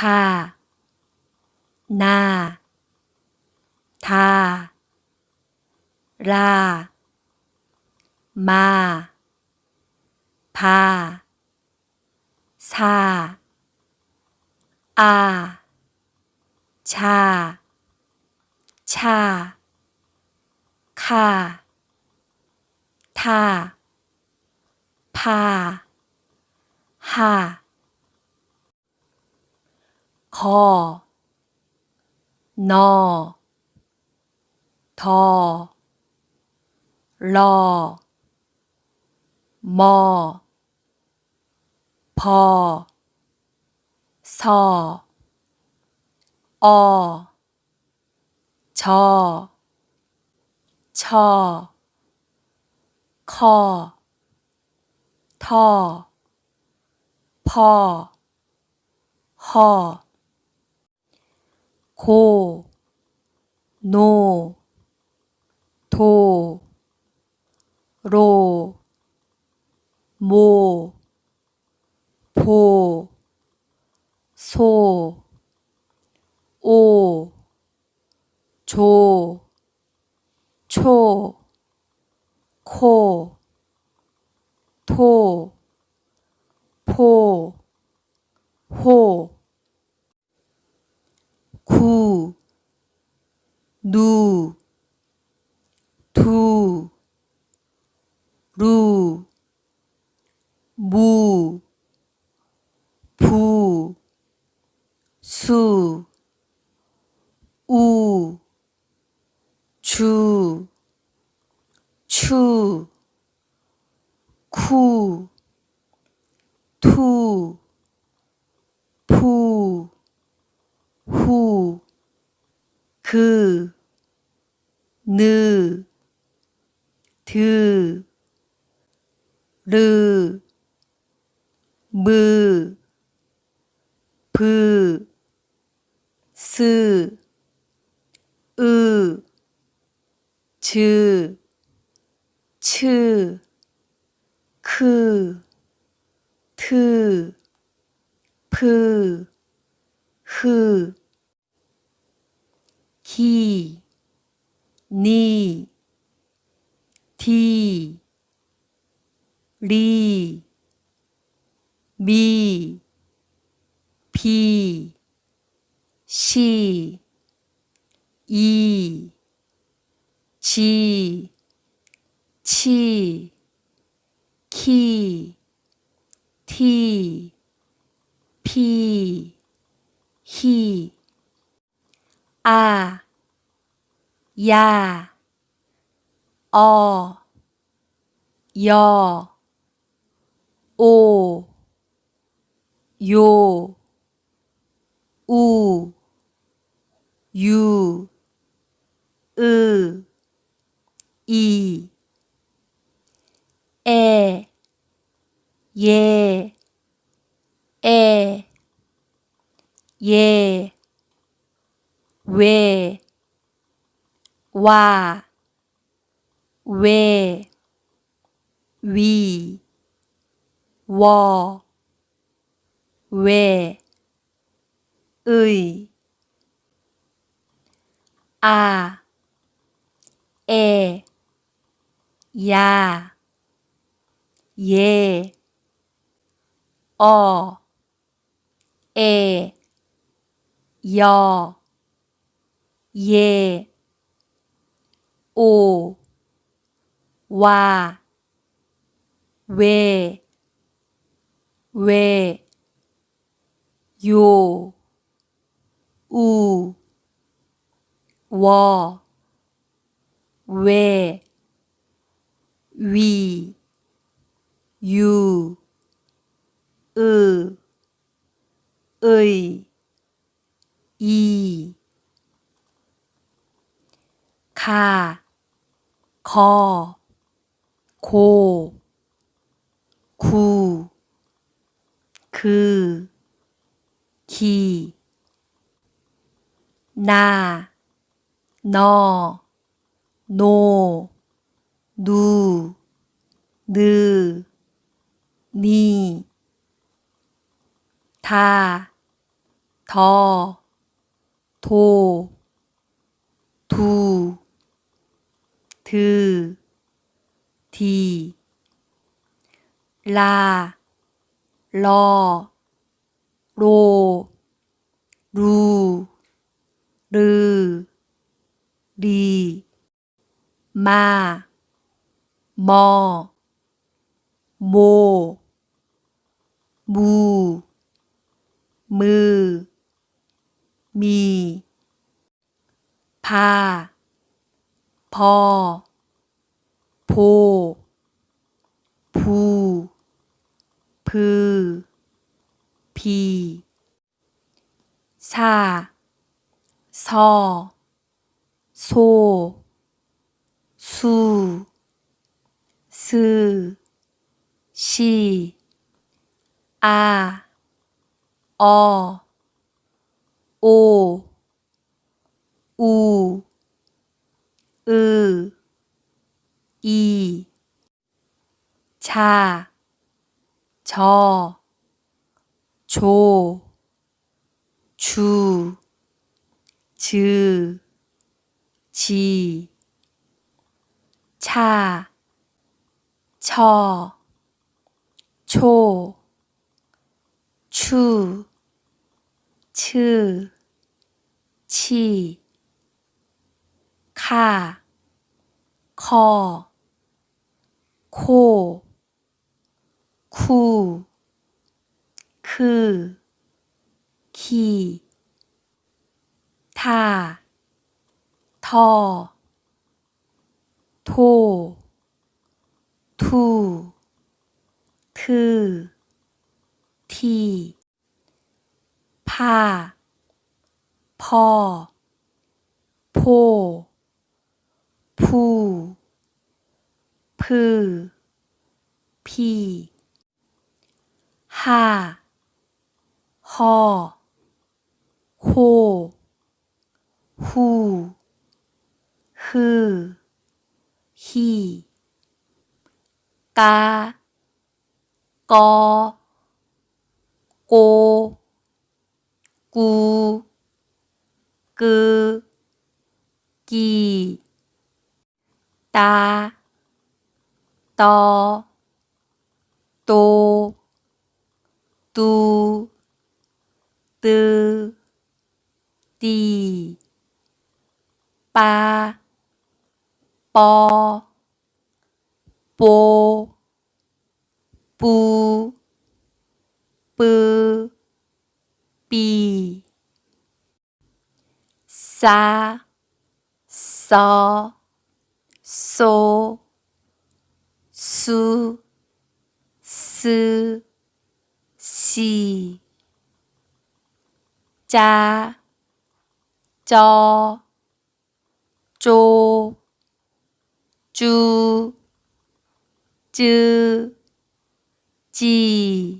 가, 나, 다, 라, 마, 바, 사, 아, 자, 차, 카, 타, 파, 하, 거, 너, 더, 러, 뭐, 버, 서, 어, 저, 처, 커, 터, 퍼, 허, 고, 노, 도, 로, 모, 보, 소, 오, 조, 초, 코, 토, 포, 호, 구, 누, 두, 루, 무, 부, 수, 우, 주, 추, 쿠, 투, 푸, 후, 그, 느, 드, 르, 무, 브, 스, 으, 즈, 츠, 크, 트, 프, 흐, 기, 니, 디, 리, 미, 비, 시, 이, 지, 치, 키, 티, 피, 히, 아, 야, 어, 여, 오, 요, 우, 유, 으, 이, 에, 예, 에, 예, 왜, 와, 왜, 위, 워, 왜, 의, 아, 에, 야, 예, 어, 에, 여, 예, 오, 와, 왜, 왜, 요, 우, 워, 왜, 위, 유, 으, 의, 이, 가, 거, 고, 구, 그, 기, 나, 너, 노, 누, 느, 니, 다, 더, 도, 두, 드, 디, 라, 러, 로, 루, 르, 리, 마, 머, 모, 무, 무, 미, 바, 버, 보, 부, 브, 비, 사, 서, 소, 수, 스, 시, 아, 어, 오, 우, 으, 이, 자, 저, 조, 주, 즈, 지, 차, 처, 초, 추, 츠, 치, 카, 커, 코, 쿠, 크, 키, 타, 터, 토, 투, 트, 티, 파, 퍼, 포, 푸, 프, 피, 하, 허, 호, 후, 흐, 히, 까, 꺼, 꼬, 꾸, 끄, 끼, 따, 떠, 또, 뚜, 뜨, 띠, 빠, 뻐, 뽀, 뿌, 뿌, 삐, 싸, 써, 쏘, 수, 스, 시, 짜, 쩌, 쪼, 쭈, 쯔, 지,